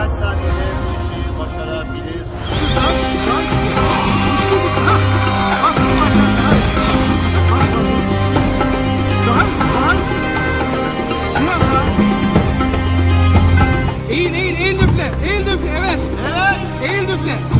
birkaç saniyede bu işi başarabilir. Eğil eğil eğil düfle. Eğil düfle evet. Evet. Eğil düfle.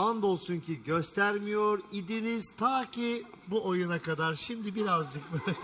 Andolsun ki göstermiyor idiniz ta ki bu oyuna kadar. Şimdi birazcık böyle